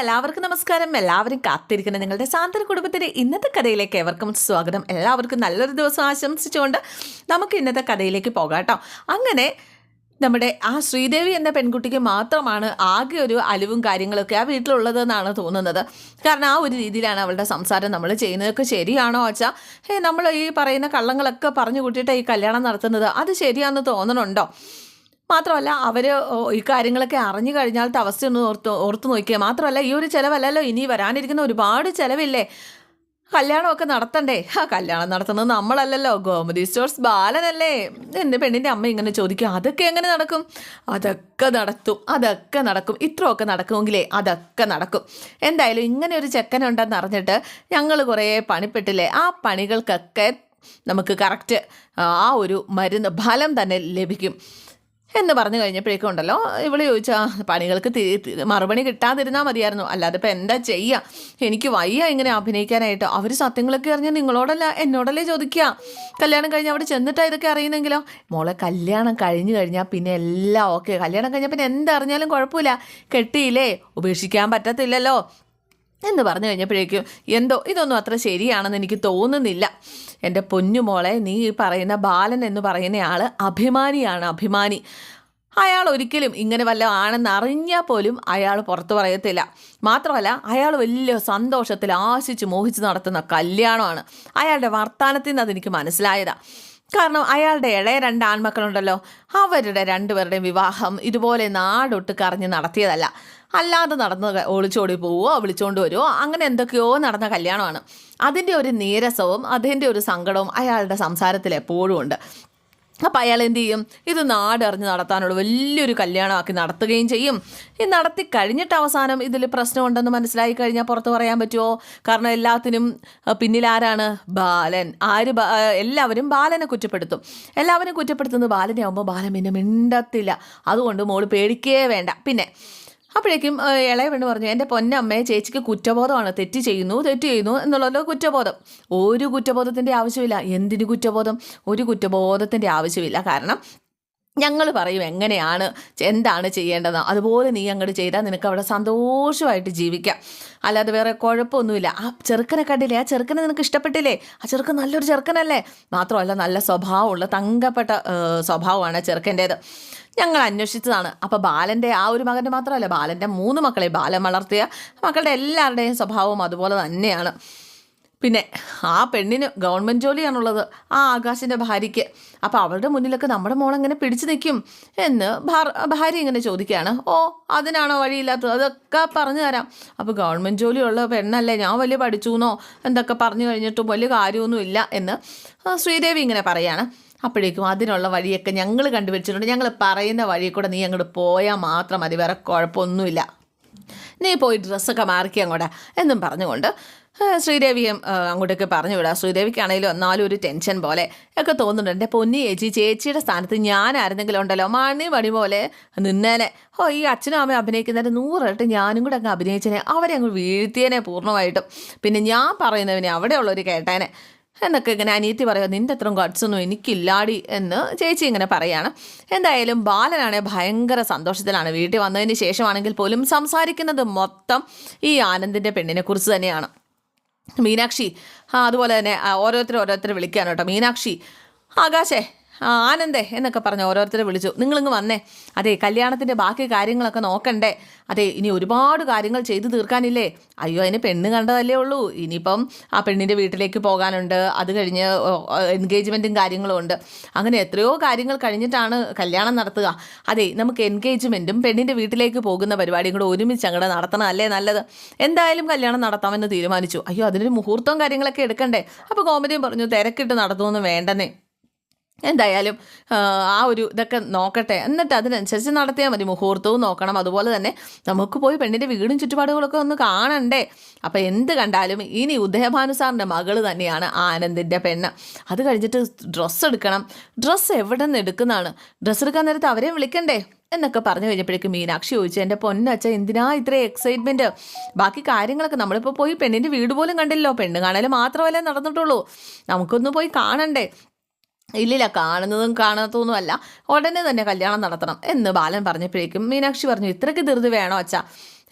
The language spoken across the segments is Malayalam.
എല്ലാവർക്കും നമസ്കാരം. എല്ലാവരും കാത്തിരിക്കുന്ന നിങ്ങളുടെ സാന്ത്വന കുടുംബത്തിന്റെ ഇന്നത്തെ കഥയിലേക്ക് ഏവർക്കും സ്വാഗതം. എല്ലാവർക്കും നല്ലൊരു ദിവസം ആശംസിച്ചുകൊണ്ട് നമുക്ക് ഇന്നത്തെ കഥയിലേക്ക് പോകാം കേട്ടോ. അങ്ങനെ നമ്മുടെ ആ ശ്രീദേവി എന്ന പെൺകുട്ടിക്ക് മാത്രമാണ് ആകെ ഒരു അലിവും കാര്യങ്ങളൊക്കെ ആ വീട്ടിലുള്ളതെന്നാണ് തോന്നുന്നത്. കാരണം ആ ഒരു രീതിയിലാണ് അവളുടെ സംസാരം നമ്മൾ ചെയ്യുന്നതൊക്കെ ശരിയാണോ വെച്ചാൽ ഏ നമ്മൾ ഈ പറയുന്ന കള്ളങ്ങളൊക്കെ പറഞ്ഞു കൂട്ടിയിട്ട് ഈ കല്യാണം നടത്തുന്നത് അത് ശരിയാണെന്ന് തോന്നണുണ്ടോ? മാത്രമല്ല അവർ ഈ കാര്യങ്ങളൊക്കെ അറിഞ്ഞു കഴിഞ്ഞാലത്തെ അവസ്ഥ ഒന്ന് ഓർത്ത് ഓർത്ത് നോക്കിയാൽ മാത്രമല്ല ഈ ഒരു ചിലവല്ലല്ലോ ഇനി വരാനിരിക്കുന്ന ഒരുപാട് ചിലവില്ലേ? കല്യാണമൊക്കെ നടത്തണ്ടേ? ആ കല്യാണം നടത്തുന്നത് നമ്മളല്ലല്ലോ. ഗോമതി സ്റ്റോർസ് ബാലനല്ലേ? എന്റെ പെണ്ണിന്റെ അമ്മ ഇങ്ങനെ ചോദിക്കും അതൊക്കെ എങ്ങനെ നടക്കും? അതൊക്കെ നടത്തും അതൊക്കെ നടക്കും. ഇത്രയൊക്കെ നടക്കുമെങ്കിലേ അതൊക്കെ നടക്കും. എന്തായാലും ഇങ്ങനെ ഒരു ചെക്കനുണ്ടെന്ന് അറിഞ്ഞിട്ട് ഞങ്ങൾ കുറേ പണിപ്പെട്ടില്ലേ? ആ പണികൾക്കൊക്കെ നമുക്ക് കറക്റ്റ് ആ ഒരു മരുന്ന് ഫലം തന്നെ ലഭിക്കും. എന്ന് പറഞ്ഞു കഴിഞ്ഞപ്പോഴേക്കും ഉണ്ടല്ലോ ഇവൾ ചോദിച്ചാ പണികൾക്ക് മറുപടി കിട്ടാതിരുന്നാൽ മതിയായിരുന്നു. അല്ലാതെ ഇപ്പം എന്താ ചെയ്യുക എനിക്ക് വയ്യ ഇങ്ങനെ അഭിനയിക്കാനായിട്ട്. അവർ സത്യങ്ങളൊക്കെ അറിഞ്ഞ് നിങ്ങളോടല്ല എന്നോടല്ലേ ചോദിക്കുക കല്യാണം കഴിഞ്ഞ് അവിടെ ചെന്നിട്ടാ ഇതൊക്കെ അറിയുന്നെങ്കിലോ? മോളെ കല്യാണം കഴിഞ്ഞു കഴിഞ്ഞാൽ പിന്നെ എല്ലാം ഓക്കെ. കല്യാണം കഴിഞ്ഞാൽ പിന്നെ എന്തറിഞ്ഞാലും കുഴപ്പമില്ല. കെട്ടിയില്ലേ? ഉപേക്ഷിക്കാൻ പറ്റത്തില്ലല്ലോ. എന്ന് പറഞ്ഞു കഴിഞ്ഞപ്പോഴേക്കും എന്തോ ഇതൊന്നും അത്ര ശരിയാണെന്ന് എനിക്ക് തോന്നുന്നില്ല. എന്റെ പൊന്നുമോളെ നീ പറയുന്ന ബാലൻ എന്ന് പറയുന്ന ആൾ അഭിമാനിയാണ് അഭിമാനി. അയാൾ ഒരിക്കലും ഇങ്ങനെ വല്ല ആണെന്ന് അറിഞ്ഞാൽ പോലും അയാൾ പുറത്തു പറയത്തില്ല. മാത്രമല്ല അയാൾ വലിയ സന്തോഷത്തിൽ ആശിച്ച് മോഹിച്ച് നടത്തുന്ന കല്യാണമാണ് അയാളുടെ വർത്തമാനത്തിൽ നിന്ന് അതെനിക്ക് മനസ്സിലായതാ. കാരണം അയാളുടെ ഇളയ രണ്ട് ആൺമക്കളുണ്ടല്ലോ. അവരുടെ രണ്ടുപേരുടെയും വിവാഹം ഇതുപോലെ നാടൊട്ട് കറഞ്ഞ് നടത്തിയതല്ല. അല്ലാതെ നടന്ന് ഒളിച്ചോടി പോവുകയോ വിളിച്ചോണ്ട് വരുമോ അങ്ങനെ എന്തൊക്കെയോ നടന്ന കല്യാണമാണ്. അതിന്റെ ഒരു നീരസവും അതിന്റെ ഒരു സങ്കടവും അയാളുടെ സംസാരത്തിൽ എപ്പോഴും ഉണ്ട്. അപ്പം അയാൾ എന്ത് ചെയ്യും? ഇത് നാടറിഞ്ഞ് നടത്താനുള്ള വലിയൊരു കല്യാണമാക്കി നടത്തുകയും ചെയ്യും. ഈ നടത്തി കഴിഞ്ഞിട്ട് അവസാനം ഇതിൽ പ്രശ്നമുണ്ടെന്ന് മനസ്സിലായി കഴിഞ്ഞാൽ പുറത്ത് പറയാൻ പറ്റുമോ? കാരണം എല്ലാത്തിനും പിന്നിൽ ആരാണ്? ബാലൻ. ആര് എല്ലാവരും ബാലനെ കുറ്റപ്പെടുത്തും. എല്ലാവരും കുറ്റപ്പെടുത്തുന്നത് ബാലനെ ആകുമ്പോൾ ബാലൻ പിന്നെ മിണ്ടത്തില്ല. അതുകൊണ്ട് മോൾ പേടിക്കേ വേണ്ട. പിന്നെ അപ്പോഴേക്കും ഇളയ പെണ്ണ് പറഞ്ഞു എന്റെ പൊന്നമ്മയെ ചേച്ചിക്ക് കുറ്റബോധമാണ്. തെറ്റ് ചെയ്യുന്നു തെറ്റ് ചെയ്യുന്നു എന്നുള്ളത് കുറ്റബോധം. ഒരു കുറ്റബോധത്തിന്റെ ആവശ്യമില്ല. എന്തിന് കുറ്റബോധം? ഒരു കുറ്റബോധത്തിന്റെ ആവശ്യമില്ല. കാരണം ഞങ്ങൾ പറയും എങ്ങനെയാണ് എന്താണ് ചെയ്യേണ്ടത്? അതുപോലെ നീ അങ്ങോട്ട് ചെയ്താൽ നിനക്ക് അവിടെ സന്തോഷമായിട്ട് ജീവിക്കാം. അല്ലാതെ വേറെ കുഴപ്പമൊന്നുമില്ല. ആ ചെറുക്കനെ കണ്ടില്ലേ? ആ ചെറുക്കനെ നിനക്ക് ഇഷ്ടപ്പെട്ടില്ലേ? ആ ചെറുക്കൻ നല്ലൊരു ചെറുക്കനല്ലേ? മാത്രമല്ല നല്ല സ്വഭാവമുള്ള തങ്കപ്പെട്ട സ്വഭാവമാണ് ചെറുക്കന്റേത്. ഞങ്ങൾ അന്വേഷിച്ചതാണ് അപ്പോൾ ബാലന്റെ ആ ഒരു മകന്റെ മാത്രമല്ല ബാലന്റെ മൂന്ന് മക്കളെ ബാലൻ വളർത്തിയ മക്കളുടെ എല്ലാവരുടെയും സ്വഭാവം അതുപോലെ തന്നെയാണ്. പിന്നെ ആ പെണ്ണിന് ഗവൺമെന്റ് ജോലിയാണുള്ളത്. ആ ആകാശിന്റെ ഭാര്യയ്ക്ക്. അപ്പോൾ അവളുടെ മുന്നിലൊക്കെ നമ്മുടെ മോളെങ്ങനെ പിടിച്ചു നിൽക്കും എന്ന് ഭാര്യ ഇങ്ങനെ ചോദിക്കുകയാണ്. ഓ അതിനാണോ വഴിയില്ലാത്തത്? അതൊക്കെ പറഞ്ഞു തരാം. അപ്പോൾ ഗവൺമെന്റ് ജോലിയുള്ള പെണ്ണല്ലേ ഞാൻ വലിയ പഠിച്ചു എന്നോ എന്തൊക്കെ പറഞ്ഞു കഴിഞ്ഞിട്ടും വലിയ കാര്യമൊന്നുമില്ല എന്ന് ശ്രീദേവി ഇങ്ങനെ പറയാണ്. അപ്പോഴേക്കും അതിനുള്ള വഴിയൊക്കെ ഞങ്ങൾ കണ്ടുപിടിച്ചിട്ടുണ്ട്. ഞങ്ങൾ പറയുന്ന വഴി കൂടെ നീ അങ്ങോട്ട് പോയാൽ മാത്രം മതി. വേറെ കുഴപ്പമൊന്നുമില്ല. നീ പോയി ഡ്രസ്സൊക്കെ മാറിക്കുക അങ്ങോട്ട് എന്നും പറഞ്ഞുകൊണ്ട് ശ്രീദേവിയും അങ്ങോട്ടൊക്കെ പറഞ്ഞു വിടാം. ശ്രീദേവിക്കാണെങ്കിലും എന്നാലും ഒരു ടെൻഷൻ പോലെ ഒക്കെ തോന്നുന്നുണ്ട്. എന്റെ പൊന്നി ചേച്ചി ചേച്ചിയുടെ സ്ഥാനത്ത് ഞാനായിരുന്നെങ്കിലും ഉണ്ടല്ലോ. മണി മണി പോലെ നിന്നേനെ. ഓ ഈ അച്ഛനും അമ്മയും അഭിനയിക്കുന്നതിന് നൂറിട്ട് ഞാനും കൂടെ അങ്ങ് അഭിനയിച്ചേനെ. അവരെ അങ്ങ് വീഴ്ത്തിയേനെ പൂർണമായിട്ടും. പിന്നെ ഞാൻ പറയുന്നവനെ അവിടെയുള്ളവർ കേട്ടേനെ. എന്നൊക്കെ ഇങ്ങനെ അനിയത്തി പറയുക നിന്റെ അത്രയും ഗഡ്സൊന്നും എനിക്കില്ലാടി എന്ന് ചേച്ചി ഇങ്ങനെ പറയാണ്. എന്തായാലും ബാലനാണെ ഭയങ്കര സന്തോഷത്തിലാണ് വീട്ടിൽ വന്നതിന് ശേഷമാണെങ്കിൽ പോലും സംസാരിക്കുന്നത് മൊത്തം ഈ ആനന്ദിന്റെ പെണ്ണിനെ കുറിച്ച് തന്നെയാണ്. മീനാക്ഷി അതുപോലെ തന്നെ ഓരോരുത്തർ ഓരോരുത്തർ വിളിക്കാനോട്ടോ മീനാക്ഷി ആകാശേ ആനന്ദേ എന്നൊക്കെ പറഞ്ഞ് ഓരോരുത്തരെ വിളിച്ചു. നിങ്ങളിങ്ങ് വന്നേ. അതെ കല്യാണത്തിന്റെ ബാക്കി കാര്യങ്ങളൊക്കെ നോക്കണ്ടേ. അതെ ഇനി ഒരുപാട് കാര്യങ്ങൾ ചെയ്തു തീർക്കാനില്ലേ? അയ്യോ അതിന് പെണ്ണ് കണ്ടതല്ലേ ഉള്ളൂ. ഇനിയിപ്പം ആ പെണ്ണിന്റെ വീട്ടിലേക്ക് പോകാനുണ്ട്. അത് കഴിഞ്ഞ് എൻഗേജ്മെന്റും കാര്യങ്ങളും ഉണ്ട്. അങ്ങനെ എത്രയോ കാര്യങ്ങൾ കഴിഞ്ഞിട്ടാണ് കല്യാണം നടത്തുക. അതെ നമുക്ക് എൻഗേജ്മെന്റും പെണ്ണിന്റെ വീട്ടിലേക്ക് പോകുന്ന പരിപാടിയും കൂടെ ഒരുമിച്ച് അങ്ങോട്ട് നടത്തണം അല്ലേ നല്ലത്? എന്തായാലും കല്യാണം നടത്താമെന്ന് തീരുമാനിച്ചു. അയ്യോ അതിനൊരു മുഹൂർത്തവും കാര്യങ്ങളൊക്കെ എടുക്കണ്ടേ? അപ്പോൾ കോമഡിയും പറഞ്ഞു തിരക്കിട്ട് നടത്തുമെന്ന് വേണ്ടെന്നേ. എന്തായാലും ആ, ഒരു ഇതൊക്കെ നോക്കട്ടെ. എന്നിട്ട് അതിനനുസരിച്ച് നടത്തിയാൽ മതി. മുഹൂർത്തവും നോക്കണം. അതുപോലെ തന്നെ നമുക്ക് പോയി പെണ്ണിന്റെ വീടും ചുറ്റുപാടുകളൊക്കെ ഒന്ന് കാണണ്ടേ? അപ്പം എന്ത് കണ്ടാലും ഇനി ഉദയഭാനു സാറിന്റെ മകൾ തന്നെയാണ് ആനന്ദിന്റെ പെണ്ണ്. അത് കഴിഞ്ഞിട്ട് ഡ്രസ്സ് എടുക്കണം. ഡ്രസ്സ് എവിടെ നിന്ന് എടുക്കുന്നതാണ് ഡ്രസ്സ് എടുക്കാൻ നേരത്ത് അവരെ വിളിക്കണ്ടേ? എന്നൊക്കെ പറഞ്ഞു കഴിഞ്ഞപ്പോഴേക്കും മീനാക്ഷി ചോദിച്ചു എന്റെ പൊന്നച്ച എന്തിനാ ഇത്രയും എക്സൈറ്റ്മെന്റ് ബാക്കി കാര്യങ്ങളൊക്കെ നമ്മളിപ്പോൾ പോയി പെണ്ണിന്റെ വീട് പോലും കണ്ടില്ലല്ലോ. പെണ്ണ് കാണൽ മാത്രമല്ലേ നടന്നിട്ടുള്ളൂ. നമുക്കൊന്ന് പോയി കാണണ്ടേ? ഇല്ലില്ല കാണുന്നതും കാണാത്തതൊന്നും അല്ല. ഉടനെ തന്നെ കല്യാണം നടത്തണം എന്ന് ബാലൻ പറഞ്ഞപ്പോഴേക്കും മീനാക്ഷി പറഞ്ഞു ഇത്രയ്ക്ക് ധൃതി വേണോ അച്ഛാ?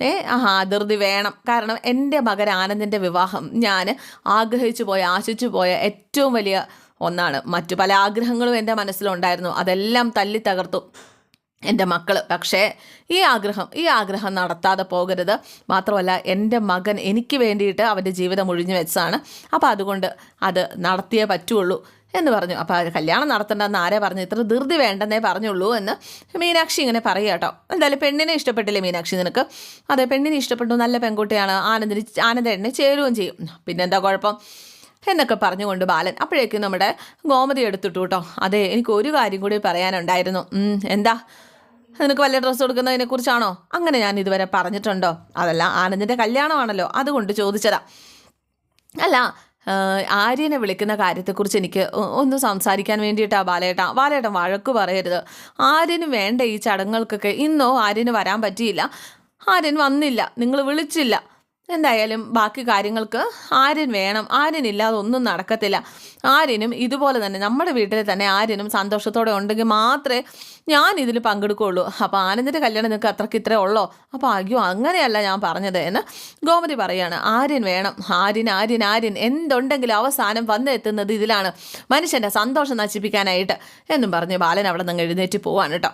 ഏ ആ ധൃതി വേണം. കാരണം എന്റെ മകൻ ആനന്ദിന്റെ വിവാഹം ഞാൻ ആഗ്രഹിച്ചു പോയ ആശിച്ചു പോയ ഏറ്റവും വലിയ ഒന്നാണ്. മറ്റു പല ആഗ്രഹങ്ങളും എന്റെ മനസ്സിലുണ്ടായിരുന്നു. അതെല്ലാം തല്ലി തകർത്തു എന്റെ മക്കൾ പക്ഷേ ഈ ആഗ്രഹം ഈ ആഗ്രഹം നടത്താതെ പോകരുത്. മാത്രമല്ല എന്റെ മകൻ എനിക്ക് വേണ്ടിയിട്ട് അവന്റെ ജീവിതം ഒഴിഞ്ഞു വെച്ചതാണ്. അപ്പോൾ അതുകൊണ്ട് അത് നടത്തിയേ പറ്റുള്ളൂ. എന്ന് പറഞ്ഞു. അപ്പോൾ കല്യാണം നടത്തണ്ടെന്ന് ആരെ പറഞ്ഞു ഇത്ര ധൃതി വേണ്ടെന്നേ പറഞ്ഞുള്ളൂ എന്ന് മീനാക്ഷി ഇങ്ങനെ പറയുക കേട്ടോ. എന്തായാലും പെണ്ണിനെ ഇഷ്ടപ്പെട്ടില്ലേ മീനാക്ഷി നിനക്ക്? അതെ പെണ്ണിനെ ഇഷ്ടപ്പെട്ടു. നല്ല പെൺകുട്ടിയാണ്. ആനന്ദിന് ആനന്ദേട്ടനെ ചേരുകയും ചെയ്യും. പിന്നെന്താ കുഴപ്പം? എന്നൊക്കെ പറഞ്ഞുകൊണ്ട് ബാലൻ അപ്പോഴേക്കും നമ്മുടെ ഗോമതി എടുത്തിട്ടു കേട്ടോ. അതെ എനിക്ക് ഒരു കാര്യം കൂടി പറയാനുണ്ടായിരുന്നു. എന്താ? നിനക്ക് വല്ല ഡ്രസ്സ് കൊടുക്കുന്നതിനെ കുറിച്ചാണോ? അങ്ങനെ ഞാൻ ഇതുവരെ പറഞ്ഞിട്ടുണ്ടോ? അതല്ല ആനന്ദിന്റെ കല്യാണമാണല്ലോ. അതുകൊണ്ട് ചോദിച്ചതാ. അല്ല ആര്യനെ വിളിക്കുന്ന കാര്യത്തെക്കുറിച്ച് എനിക്ക് ഒന്ന് സംസാരിക്കാൻ വേണ്ടിയിട്ടാണ് ബാലേട്ട. ബാലേട്ടൻ വഴക്ക് പറയരുത്. ആര്യന് വേണ്ട ഈ ചടങ്ങുകൾക്കൊക്കെ ഇന്നോ ആര്യന് വരാൻ പറ്റിയില്ല. ആര്യൻ വന്നില്ല. നിങ്ങൾ വിളിച്ചില്ല. എന്തായാലും ബാക്കി കാര്യങ്ങൾക്ക് ആര്യൻ വേണം. ആര്യനില്ലാതെ ഒന്നും നടക്കത്തില്ല. ആര്യനും ഇതുപോലെ തന്നെ നമ്മുടെ വീട്ടിൽ തന്നെ ആര്യനും സന്തോഷത്തോടെ ഉണ്ടെങ്കിൽ മാത്രമേ ഞാൻ ഇതിൽ പങ്കെടുക്കുകയുള്ളൂ. അപ്പോൾ ആനന്ദിന്റെ കല്യാണം നിങ്ങൾക്ക് അത്രയ്ക്ക് ഇത്രേ ഉള്ളോ? അപ്പോൾ അയ്യോ അങ്ങനെയല്ല ഞാൻ പറഞ്ഞത് എന്ന് ഗോമതി പറയാണ്. ആര്യൻ വേണം. ആര്യൻ ആര്യൻ ആര്യൻ. എന്തുണ്ടെങ്കിലും അവസാനം വന്നെത്തുന്നത് ഇതിലാണ്. മനുഷ്യന്റെ സന്തോഷം നശിപ്പിക്കാനായിട്ട് എന്നും പറഞ്ഞ് ബാലൻ അവിടെ നിന്ന് എഴുന്നേറ്റ് പോവാണ് കേട്ടോ.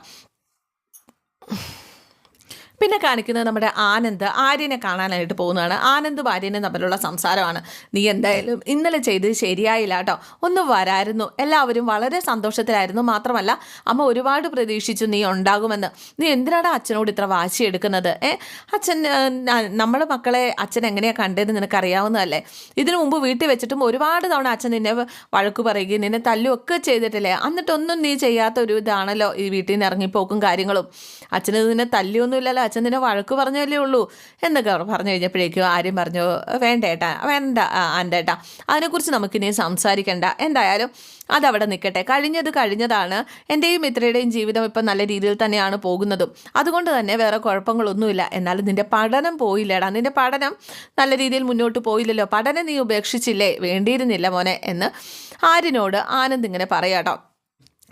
പിന്നെ കാണിക്കുന്നത് നമ്മുടെ ആനന്ദ് ആര്യനെ കാണാനായിട്ട് പോകുന്നതാണ്. ആനന്ദും ആര്യനും തമ്മിലുള്ള സംസാരമാണ്. നീ എന്തായാലും ഇന്നലെ ചെയ്തത് ശരിയായില്ല കേട്ടോ. ഒന്ന് വരായിരുന്നു. എല്ലാവരും വളരെ സന്തോഷത്തിലായിരുന്നു. മാത്രമല്ല അമ്മ ഒരുപാട് പ്രതീക്ഷിച്ചു നീ ഉണ്ടാകുമെന്ന്. നീ എന്തിനാണ് അച്ഛനോട് ഇത്ര വാശി എടുക്കുന്നത്? ഏ? അച്ഛൻ നമ്മുടെ മക്കളെ അച്ഛൻ എങ്ങനെയാണ് കണ്ടതെന്ന് നിനക്കറിയാവുന്നതല്ലേ? ഇതിനു മുമ്പ് വീട്ടിൽ വെച്ചിട്ടും ഒരുപാട് തവണ അച്ഛൻ നിന്നെ വഴക്ക് പറയുകയും നിന്നെ തല്ലുമൊക്കെ ചെയ്തിട്ടില്ലേ? എന്നിട്ടൊന്നും നീ ചെയ്യാത്ത ഒരു ഇതാണല്ലോ ഈ വീട്ടിൽ നിന്ന് ഇറങ്ങിപ്പോക്കും കാര്യങ്ങളും. അച്ഛന് നിന്നെ തല്ലിയൊന്നുമില്ലല്ലോ. അച്ഛൻ നിന്നെ വഴക്ക് പറഞ്ഞല്ലേ ഉള്ളൂ എന്നൊക്കെ പറഞ്ഞു കഴിഞ്ഞപ്പോഴേക്കും ആര്യം പറഞ്ഞു വേണ്ട ഏട്ടാ വേണ്ട ആന്റേട്ടാ അതിനെക്കുറിച്ച് നമുക്കിനി സംസാരിക്കണ്ട. എന്തായാലും അതവിടെ നിൽക്കട്ടെ. കഴിഞ്ഞത് കഴിഞ്ഞതാണ് എന്റെയും മിത്രയുടെയും ജീവിതം ഇപ്പം നല്ല രീതിയിൽ തന്നെയാണ് പോകുന്നതും. അതുകൊണ്ട് തന്നെ വേറെ കുഴപ്പങ്ങളൊന്നുമില്ല. എന്നാലും നിന്റെ പഠനം പോയില്ലേടാ. നിന്റെ പഠനം നല്ല രീതിയിൽ മുന്നോട്ട് പോയില്ലല്ലോ. പഠനം നീ ഉപേക്ഷിച്ചില്ലേ? വേണ്ടിയിരുന്നില്ല മോനെ എന്ന് ആരിനോട് ആനന്ദ് ഇങ്ങനെ പറയാട്ടോ.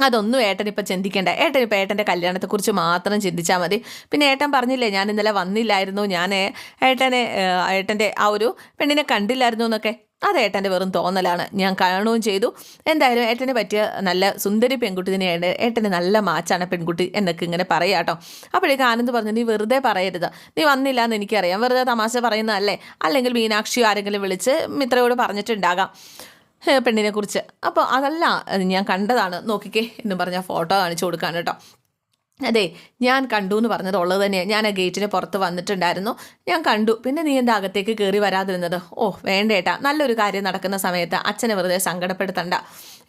അതൊന്നും ഏട്ടൻ ഇപ്പം ചിന്തിക്കേണ്ട. ഏട്ടൻ ഇപ്പം ഏട്ടന്റെ കല്യാണത്തെക്കുറിച്ച് മാത്രം ചിന്തിച്ചാൽ മതി. പിന്നെ ഏട്ടൻ പറഞ്ഞില്ലേ ഞാൻ ഇന്നലെ വന്നില്ലായിരുന്നു. ഞാൻ ഏട്ടനെ ഏട്ടന്റെ ആ ഒരു പെണ്ണിനെ കണ്ടില്ലായിരുന്നു എന്നൊക്കെ. അത് ഏട്ടന്റെ വെറും തോന്നലാണ്. ഞാൻ കാണുകയും ചെയ്തു. എന്തായാലും ഏട്ടന് പറ്റിയ നല്ല സുന്ദരി പെൺകുട്ടി തന്നെയാണ്. ഏട്ടന് നല്ല മാച്ചാണ് പെൺകുട്ടി എന്നൊക്കെ ഇങ്ങനെ പറയാട്ടോ അപ്പോഴേക്കും ആനന്ദ് പറഞ്ഞു നീ വെറുതെ പറയരുത്. നീ വന്നില്ല എന്ന് എനിക്കറിയാം. വെറുതെ തമാശ പറയുന്നതല്ലേ. അല്ലെങ്കിൽ മീനാക്ഷിയോ ആരെങ്കിലും വിളിച്ച് മിത്രയോട് പറഞ്ഞിട്ടുണ്ടാകാം. പെണ്ണിനെ കുറിച്ച് അപ്പോൾ അതല്ല ഞാൻ കണ്ടതാണ്. നോക്കിക്കേ എന്ന് പറഞ്ഞ ഫോട്ടോ കാണിച്ചു കൊടുക്കാൻ കേട്ടോ. അതെ ഞാൻ കണ്ടു എന്ന് പറഞ്ഞത് ഉള്ളത് തന്നെയാണ്. ഞാൻ ആ ഗേറ്റിന് പുറത്ത് വന്നിട്ടുണ്ടായിരുന്നു. ഞാൻ കണ്ടു. പിന്നെ നീ എന്താ അകത്തേക്ക് കയറി വരാതിരുന്നത്? ഓ വേണ്ടേട്ടാ നല്ലൊരു കാര്യം നടക്കുന്ന സമയത്ത് അച്ഛനെ വെറുതെ സങ്കടപ്പെടുത്തണ്ട.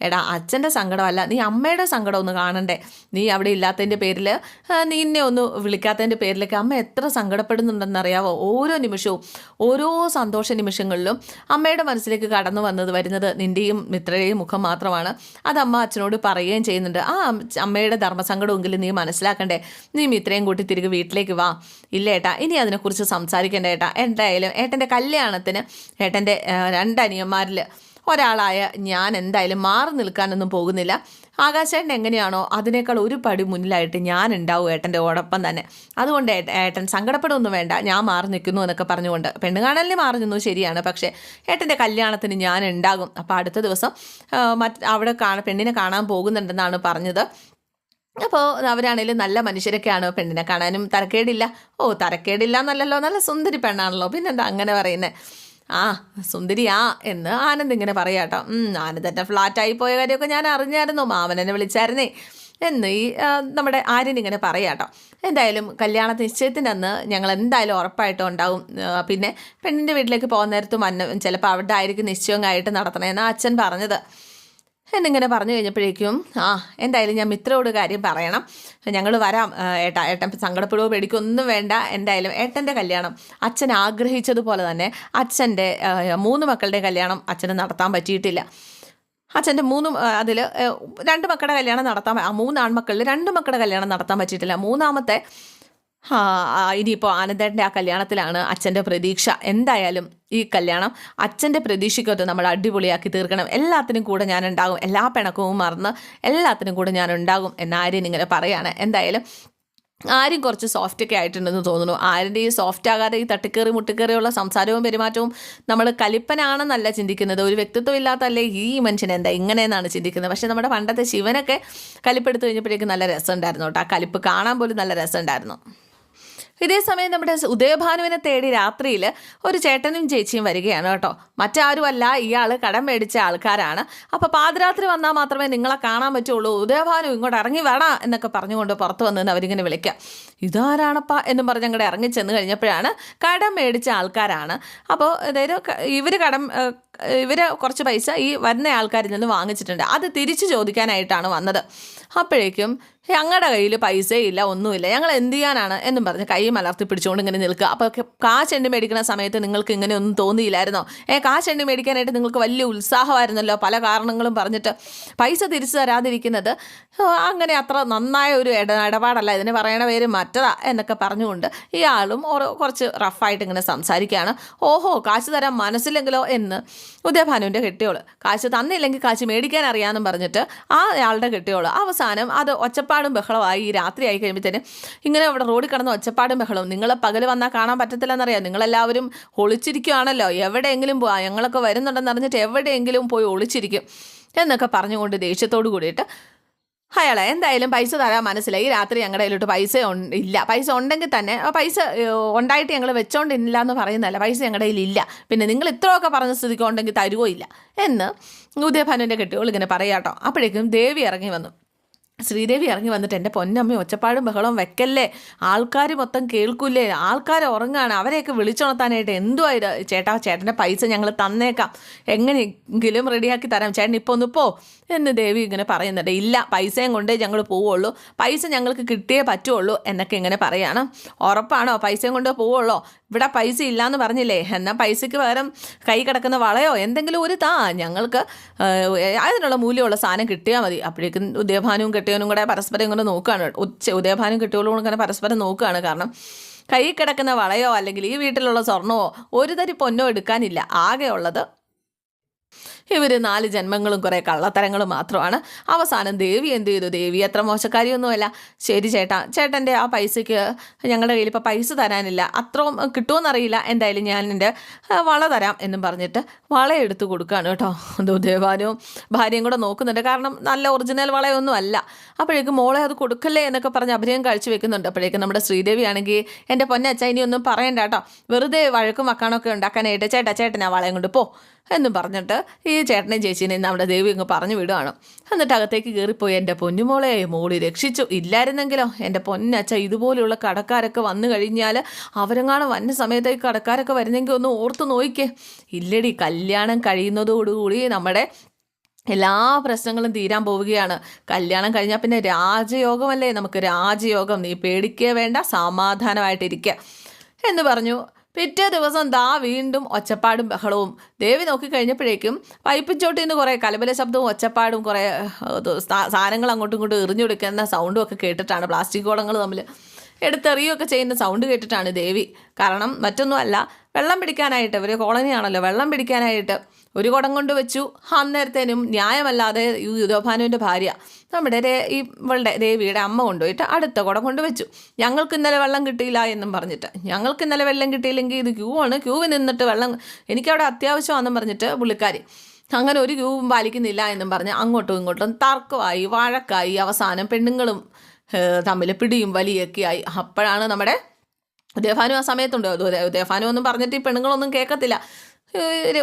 എടാ അച്ഛന്റെ സങ്കടമല്ല നീ അമ്മയുടെ സങ്കടം ഒന്ന് കാണണ്ടേ? നീ അവിടെ ഇല്ലാത്തതിന്റെ പേരിൽ നീ എന്നെ ഒന്ന് വിളിക്കാത്തതിന്റെ പേരിലൊക്കെ അമ്മ എത്ര സങ്കടപ്പെടുന്നുണ്ടെന്ന് അറിയാവോ ഓരോ നിമിഷവും ഓരോ സന്തോഷ നിമിഷങ്ങളിലും അമ്മയുടെ മനസ്സിലേക്ക് കടന്നു വന്നത് വരുന്നത് നിന്റെയും മിത്രയുടെയും മുഖം മാത്രമാണ്. അത് അമ്മ അച്ഛനോട് പറയുകയും ചെയ്യുന്നുണ്ട്. ആ അമ്മ- അമ്മയുടെ ധർമ്മസങ്കടമെങ്കിലും നീ മനസ്സിലാക്കണ്ടേ? നീ മിത്രയും കൂട്ടി തിരികെ വീട്ടിലേക്ക് വാ. ഇല്ല ഏട്ടാ ഇനി അതിനെക്കുറിച്ച് സംസാരിക്കേണ്ട ഏട്ടാ. എന്തായാലും ഏട്ടന്റെ കല്യാണത്തിന് ഏട്ടന്റെ രണ്ടനിയന്മാരിൽ ഒരാളായ ഞാൻ എന്തായാലും മാറി നിൽക്കാനൊന്നും പോകുന്നില്ല. ആകാശേട്ടൻ എങ്ങനെയാണോ അതിനേക്കാൾ ഒരു പടി മുന്നിലായിട്ട് ഞാൻ ഉണ്ടാവും ഏട്ടന്റെ ഓടൊപ്പം തന്നെ. അതുകൊണ്ട് ഏട്ട- ഏട്ടൻ സങ്കടപ്പെടുമൊന്നും വേണ്ട ഞാൻ മാറി നിൽക്കുന്നു എന്നൊക്കെ പറഞ്ഞുകൊണ്ട് പെണ്ണ് കാണലിന് മാറി നിന്നു ശരിയാണ്. പക്ഷേ ഏട്ടന്റെ കല്യാണത്തിന് ഞാൻ ഉണ്ടാകും. അപ്പോൾ അടുത്ത ദിവസം മറ്റ് അവിടെ കാണാൻ പെണ്ണിനെ കാണാൻ പോകുന്നുണ്ടെന്നാണ് പറഞ്ഞത്. അപ്പോൾ അവരാണേലും നല്ല മനുഷ്യരൊക്കെയാണ് പെണ്ണിനെ കാണാനും. തരക്കേടില്ല. ഓ തരക്കേടില്ല എന്നല്ലല്ലോ നല്ല സുന്ദരി പെണ്ണാണല്ലോ. പിന്നെന്താ അങ്ങനെ പറയുന്നത് ആ സുന്ദരി ആ എന്ന് ആനന്ദ് ഇങ്ങനെ പറയാട്ടോ ഉം, ആനന്ദ് എന്റെ ഫ്ലാറ്റായി പോയ കാര്യമൊക്കെ ഞാൻ അറിഞ്ഞായിരുന്നു മാമൻ എന്നെ വിളിച്ചായിരുന്നേ എന്ന് ഈ നമ്മുടെ ആര്യൻ ഇങ്ങനെ പറയാട്ടോ എന്തായാലും കല്യാണ നിശ്ചയത്തിന്റെ അന്ന് ഞങ്ങൾ എന്തായാലും ഉറപ്പായിട്ടും ഉണ്ടാവും. പിന്നെ പെണ്ണിന്റെ വീട്ടിലേക്ക് പോകുന്ന നേരത്തും മന്ന ചിലപ്പോൾ അവിടെ ആയിരിക്കും നിശ്ചയമായിട്ട് നടത്തണമെന്നാണ് അച്ഛൻ പറഞ്ഞത്. എന്നിങ്ങനെ പറഞ്ഞു കഴിഞ്ഞപ്പോഴേക്കും ആ എന്തായാലും ഞാൻ മിത്രയോട് കാര്യം പറയണം. ഞങ്ങൾ വരാം. ഏട്ടാ ഏട്ടൻ സങ്കടപ്പെടുവോ പേടിക്കോ ഒന്നും വേണ്ട. എന്തായാലും ഏട്ടന്റെ കല്യാണം അച്ഛൻ ആഗ്രഹിച്ചതുപോലെ തന്നെ അച്ഛന്റെ മൂന്ന് മക്കളുടെ കല്യാണം അച്ഛന് നടത്താൻ പറ്റിയിട്ടില്ല. അച്ഛന്റെ മൂന്ന് അതിൽ രണ്ട് മക്കളുടെ കല്യാണം നടത്താൻ മൂന്ന് ആൺമക്കളിൽ രണ്ട് മക്കളുടെ കല്യാണം നടത്താൻ പറ്റിയിട്ടില്ല. മൂന്നാമത്തെ ഇനിയിപ്പോൾ ആനന്ദേട്ടന്റെ ആ കല്യാണത്തിലാണ് അച്ഛന്റെ പ്രതീക്ഷ. എന്തായാലും ഈ കല്യാണം അച്ഛന്റെ പ്രതീക്ഷയ്ക്കൊത്ത് നമ്മൾ അടിപൊളിയാക്കി തീർക്കണം. എല്ലാത്തിനും കൂടെ ഞാൻ ഉണ്ടാകും എല്ലാ പിണക്കവും മറന്ന് എല്ലാത്തിനും കൂടെ ഞാൻ ഉണ്ടാകും എന്ന് ആര്യൻ ഇങ്ങനെ പറയാണ്. എന്തായാലും ആരും കുറച്ച് സോഫ്റ്റൊക്കെ ആയിട്ടുണ്ടെന്ന് തോന്നുന്നു. ആരുടെ ഈ സോഫ്റ്റ് ആകാതെ ഈ തട്ടിക്കേറി മുട്ടിക്കേറിയുള്ള സംസാരവും പെരുമാറ്റവും നമ്മൾ കലിപ്പനാണെന്നല്ല ചിന്തിക്കുന്നത്. ഒരു വ്യക്തിത്വം ഇല്ലാത്തല്ലേ ഈ മനുഷ്യൻ എന്താ ഇങ്ങനെയെന്നാണ് ചിന്തിക്കുന്നത്. പക്ഷേ നമ്മുടെ പണ്ടത്തെ ശിവനൊക്കെ കലിപ്പെടുത്തു കഴിഞ്ഞപ്പോഴേക്കും നല്ല രസമുണ്ടായിരുന്നു കേട്ടോ. ആ കലിപ്പ് കാണാൻ പോലും നല്ല രസമുണ്ടായിരുന്നു. ഇതേ സമയം നമ്മുടെ ഉദയഭാനുവിനെ തേടി രാത്രിയിൽ ഒരു ചേട്ടനും ചേച്ചിയും വരികയാണ് കേട്ടോ. മറ്റാരുമല്ല ഇയാൾ കടം മേടിച്ച ആൾക്കാരാണ്. അപ്പോൾ പാതിരാത്രി വന്നാൽ മാത്രമേ നിങ്ങളെ കാണാൻ പറ്റുള്ളൂ. ഉദയഭാനു ഇങ്ങോട്ട് ഇറങ്ങി വേണ എന്നൊക്കെ പറഞ്ഞുകൊണ്ട് പുറത്ത് വന്ന് അവരിങ്ങനെ വിളിക്കാം. ഇതാരാണപ്പ? എന്നും പറഞ്ഞ് അങ്ങോട്ട് ഇറങ്ങി ചെന്ന് കഴിഞ്ഞപ്പോഴാണ് കടം മേടിച്ച ആൾക്കാരാണ്. അപ്പോൾ അതായത് ഇവർ കടം ഇവർ കുറച്ച് പൈസ ഈ വരുന്ന ആൾക്കാരിൽ നിന്ന് വാങ്ങിച്ചിട്ടുണ്ട്. അത് തിരിച്ചു ചോദിക്കാനായിട്ടാണ് വന്നത്. അപ്പോഴേക്കും ഞങ്ങളുടെ കയ്യിൽ പൈസയില്ല ഒന്നുമില്ല. ഞങ്ങൾ എന്ത് ചെയ്യാനാണ്? എന്നും പറഞ്ഞ് കൈ മലർത്തി പിടിച്ചുകൊണ്ട് ഇങ്ങനെ നിൽക്കുക. അപ്പോൾ കാശ് എണ്ണി മേടിക്കുന്ന സമയത്ത് നിങ്ങൾക്ക് ഇങ്ങനെ ഒന്നും തോന്നിയില്ലായിരുന്നോ? ഏ കാശ് എണ്ണി മേടിക്കാനായിട്ട് നിങ്ങൾക്ക് വലിയ ഉത്സാഹമായിരുന്നല്ലോ? പല കാരണങ്ങളും പറഞ്ഞിട്ട് പൈസ തിരിച്ചു തരാതിരിക്കുന്നത്. അങ്ങനെ അത്ര നന്നായ ഒരു ഇട ഇടപാടല്ല. ഇതിന് പറയണ പേര് മറ്റതാ എന്നൊക്കെ പറഞ്ഞുകൊണ്ട് ഇയാളും കുറച്ച് റഫായിട്ട് ഇങ്ങനെ സംസാരിക്കുകയാണ്. ഓഹോ കാശ് തരാൻ മനസ്സില്ലെങ്കിലോ എന്ന് ഉദയഭാനുവിന്റെ കെട്ടിയോൾ. കാശ് തന്നില്ലെങ്കിൽ കാശ് മേടിക്കാൻ അറിയാമെന്നും പറഞ്ഞിട്ട് ആ ആളുടെ കെട്ടിയോൾ. അവസാനം അത് ഒച്ചപ്പാടും ബഹളമായി. ഈ രാത്രി ആയി കഴിയുമ്പോഴത്തേന് ഇങ്ങനെ അവിടെ റോഡിൽ കിടന്ന ഒച്ചപ്പാടും ബഹളവും. നിങ്ങൾ പകൽ വന്നാൽ കാണാൻ പറ്റത്തില്ലെന്നറിയാം. നിങ്ങളെല്ലാവരും ഒളിച്ചിരിക്കുകയാണല്ലോ എവിടെയെങ്കിലും പോവാം ഞങ്ങളൊക്കെ വരുന്നുണ്ടെന്ന് അറിഞ്ഞിട്ട് എവിടെയെങ്കിലും പോയി ഒളിച്ചിരിക്കും എന്നൊക്കെ പറഞ്ഞുകൊണ്ട് ദേഷ്യത്തോട് കൂടിയിട്ട് അയാളെ എന്തായാലും പൈസ തരാൻ മനസ്സിലായി. ഈ രാത്രി ഞങ്ങളുടെ കയ്യിലോട്ട് പൈസ ഇല്ല. പൈസ ഉണ്ടെങ്കിൽ തന്നെ പൈസ ഉണ്ടായിട്ട് ഞങ്ങൾ വെച്ചോണ്ടില്ല എന്ന് പറയുന്നതല്ല. പൈസ ഞങ്ങളുടെ കയ്യിലില്ല പിന്നെ നിങ്ങൾ ഇത്രയൊക്കെ പറഞ്ഞ സ്ഥിതിക്ക് ഉണ്ടെങ്കിൽ തരുവോ ഇല്ല? എന്ന് ഉദയഭാനുവിന്റെ കെട്ടിയോൾ ഇങ്ങനെ പറയാട്ടോ. അപ്പോഴേക്കും ദേവി ഇറങ്ങി വന്നു. ശ്രീദേവി ഇറങ്ങി വന്നിട്ട് എന്റെ പൊന്നമ്മ ഒച്ചപ്പാടും ബഹളവും വെക്കല്ലേ? ആൾക്കാർ മൊത്തം കേൾക്കൂലേ ആൾക്കാർ ഉറങ്ങാണ്. അവരെയൊക്കെ വിളിച്ചുണർത്താനായിട്ട് എന്തുവായത് ചേട്ടാ ചേട്ടന്റെ പൈസ ഞങ്ങൾ തന്നേക്കാം. എങ്ങനെയെങ്കിലും റെഡിയാക്കി തരാം. ചേട്ടൻ ഇപ്പോൾ ഒന്ന് പോ. എന്ന് ദേവി ഇങ്ങനെ പറയുന്നുണ്ട്. ഇല്ല പൈസയും കൊണ്ടേ ഞങ്ങൾ പോവുള്ളൂ. പൈസ ഞങ്ങൾക്ക് കിട്ടിയേ പറ്റുള്ളൂ എന്നൊക്കെ ഇങ്ങനെ പറയാണ്. ഉറപ്പാണോ? പൈസയും കൊണ്ടേ പോവുള്ളൂ? ഇവിടെ പൈസ ഇല്ലയെന്ന് പറഞ്ഞില്ലേ? എന്നാൽ പൈസയ്ക്ക് പകരം കൈ കിടക്കുന്ന വളയോ? എന്തെങ്കിലും ഒരു താ. ഞങ്ങൾക്ക് അതിനുള്ള മൂല്യമുള്ള സാധനം കിട്ടിയാൽ മതി. അപ്പോഴേക്കും ഉദയഭാനും കെട്ടിയവനും കൂടെ പരസ്പരം ഇങ്ങനെ നോക്കുകയാണ്. ഉച്ച ഉദയഭാനും കെട്ടിയോളും കൂടെ പരസ്പരം നോക്കുകയാണ്. കാരണം കൈ കിടക്കുന്ന വളയോ അല്ലെങ്കിൽ ഈ വീട്ടിലുള്ള സ്വർണമോ ഒരു തരി പൊന്നോ എടുക്കാനില്ല. ആകെ ഉള്ളത് ഇവർ നാല് ജന്മങ്ങളും കുറേ കള്ളത്തരങ്ങളും മാത്രമാണ്. അവസാനം ദേവി എന്ത് ചെയ്തു? ദേവി അത്ര മോശക്കാരിയൊന്നുമല്ല. ശരി ചേട്ടാ ചേട്ടന്റെ ആ പൈസയ്ക്ക് ഞങ്ങളുടെ കയ്യിൽ ഇപ്പോൾ പൈസ തരാനില്ല. അത്രയും കിട്ടുമെന്നറിയില്ല എന്തായാലും ഞാൻ എന്റെ വള തരാം എന്നും പറഞ്ഞിട്ട് വള എടുത്തു കൊടുക്കുകയാണ് കേട്ടോ. ദേവാനും ഭാര്യയും കൂടെ നോക്കുന്നുണ്ട്. കാരണം നല്ല ഒറിജിനൽ വളയൊന്നും അല്ല. അപ്പോഴേക്കും മോളെ അത് കൊടുക്കല്ലേ എന്നൊക്കെ പറഞ്ഞ് അഭിനയം കഴിച്ചു വെക്കുന്നുണ്ട്. അപ്പോഴേക്കും നമ്മുടെ ശ്രീദേവി ആണെങ്കിൽ എന്റെ പൊന്നച്ച ഇനി ഒന്നും പറയണ്ട കേട്ടോ. വെറുതെ വഴക്കും വക്കാണൊക്കെ ഉണ്ടാക്കാനായിട്ട് ചേട്ടാ ചേട്ടനാ വളയും കൊണ്ട് പോ എന്നും പറഞ്ഞിട്ട് ഈ ചേട്ടനെയും ചേച്ചീനെയും നമ്മുടെ ദേവി അങ്ങ് പറഞ്ഞു വിടുകയാണ് എന്നിട്ട് അകത്തേക്ക് കയറിപ്പോയി എന്റെ പൊന്നുമോളെ മോളി രക്ഷിച്ചു. ഇല്ലായിരുന്നെങ്കിലോ എന്റെ പൊന്നച്ച ഇതുപോലെയുള്ള കടക്കാരൊക്കെ വന്നു കഴിഞ്ഞാൽ അവരെങ്ങാനും വന്ന സമയത്തേക്ക് കടക്കാരൊക്കെ വരുന്നെങ്കിൽ ഒന്ന് ഓർത്ത് നോയിക്കേ ഇല്ലടി കല്യാണം കഴിയുന്നതോടുകൂടി നമ്മുടെ എല്ലാ പ്രശ്നങ്ങളും തീരാൻ പോവുകയാണ്. കല്യാണം കഴിഞ്ഞാൽ പിന്നെ രാജയോഗമല്ലേ? നമുക്ക് രാജയോഗം നീ പേടിക്കേ വേണ്ട സമാധാനമായിട്ടിരിക്കുക എന്ന് പറഞ്ഞു. പിറ്റേ ദിവസം ദാ വീണ്ടും ഒച്ചപ്പാടും ബഹളവും. ദേവി നോക്കിക്കഴിഞ്ഞപ്പോഴേക്കും പൈപ്പ് ചോട്ടിൽ നിന്ന് കുറേ കലബല ശബ്ദവും ഒച്ചപ്പാടും കുറേ സാധനങ്ങൾ അങ്ങോട്ടും ഇങ്ങോട്ടും എറിഞ്ഞു കൊടുക്കുന്ന സൗണ്ടും ഒക്കെ കേട്ടിട്ടാണ് പ്ലാസ്റ്റിക് കോളങ്ങൾ തമ്മിൽ എടുത്തെറിയുകയൊക്കെ ചെയ്യുന്ന സൗണ്ട് കേട്ടിട്ടാണ് ദേവി. കാരണം മറ്റൊന്നുമല്ല വെള്ളം പിടിക്കാനായിട്ട് ഒരു കോളനിയാണല്ലോ വെള്ളം പിടിക്കാനായിട്ട് ഒരു കുടം കൊണ്ട് വെച്ചു. അന്നേരത്തേനും ന്യായമല്ലാതെ യുദ്ധോഭാനുവിന്റെ ഭാര്യ നമ്മുടെ ഈ ഇവളുടെ ദേവിയുടെ അമ്മ കൊണ്ടുപോയിട്ട് അടുത്ത കുടം കൊണ്ട് വെച്ചു. ഞങ്ങൾക്ക് ഇന്നലെ വെള്ളം കിട്ടിയില്ല എന്നും പറഞ്ഞിട്ട്. ഞങ്ങൾക്ക് ഇന്നലെ വെള്ളം കിട്ടിയില്ലെങ്കിൽ ഇത് ക്യൂ ആണ്. ക്യൂവിൽ നിന്നിട്ട് വെള്ളം എനിക്കവിടെ അത്യാവശ്യമാണെന്നും പറഞ്ഞിട്ട് പുള്ളിക്കാരി അങ്ങനെ ഒരു ക്യൂവും പാലിക്കുന്നില്ല എന്നും പറഞ്ഞ് അങ്ങോട്ടും ഇങ്ങോട്ടും തർക്കമായി വഴക്കായി അവസാനം പെണ്ണുങ്ങളും തമ്മിൽ പിടിയും വലിയൊക്കെയായി. അപ്പോഴാണ് നമ്മുടെ ഉദയഭാനു ആ സമയത്തുണ്ട്. ഉദയഭാനു ഒന്നും പറഞ്ഞിട്ട് ഈ പെണ്ണുങ്ങളൊന്നും കേൾക്കത്തില്ല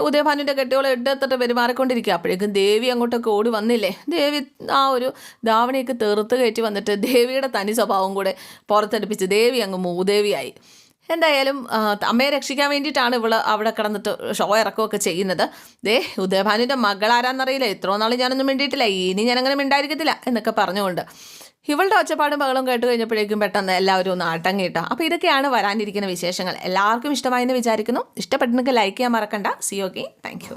ഉദയഭാനുവിന്റെ കെട്ടിയോളം എടുത്തിട്ട് പെരുമാറിക്കൊണ്ടിരിക്കുക. അപ്പോഴേക്കും ദേവി അങ്ങോട്ടൊക്കെ ഓടി വന്നില്ലേ? ദേവി ആ ഒരു ധാവണിയൊക്കെ തെറുത്ത് കയറ്റി വന്നിട്ട് ദേവിയുടെ തനി സ്വഭാവം കൂടെ പുറത്തെടുപ്പിച്ച് ദേവി അങ്ങ് മൂദേവിയായി. എന്തായാലും അമ്മയെ രക്ഷിക്കാൻ വേണ്ടിയിട്ടാണ് ഇവൾ അവിടെ കിടന്നിട്ട് ഷോ ഇറക്കുകയൊക്കെ ചെയ്യുന്നത്. ദേ ഉദയഭാനുവിന്റെ മകളാരാന്നറിയില്ല? ഇത്രയോ നാൾ ഞാനൊന്നും മിണ്ടിയിട്ടില്ല. ഇനി ഞാനങ്ങനെ മിണ്ടായിരിക്കത്തില്ല എന്നൊക്കെ പറഞ്ഞുകൊണ്ട്. ഇവളുടെ ഒച്ചപ്പാടും ബഹളും കേട്ട് കഴിഞ്ഞപ്പോഴേക്കും പെട്ടെന്ന് എല്ലാവരും ഒന്ന് അടങ്ങിയിട്ടോ അപ്പോൾ ഇതൊക്കെയാണ് വരാനിരിക്കുന്ന വിശേഷങ്ങൾ. എല്ലാവർക്കും ഇഷ്ടമായെന്ന് വിചാരിക്കുന്നു. ഇഷ്ടപ്പെട്ടെങ്കിൽ ലൈക്ക് ചെയ്യാൻ മറക്കണ്ട. C okay thank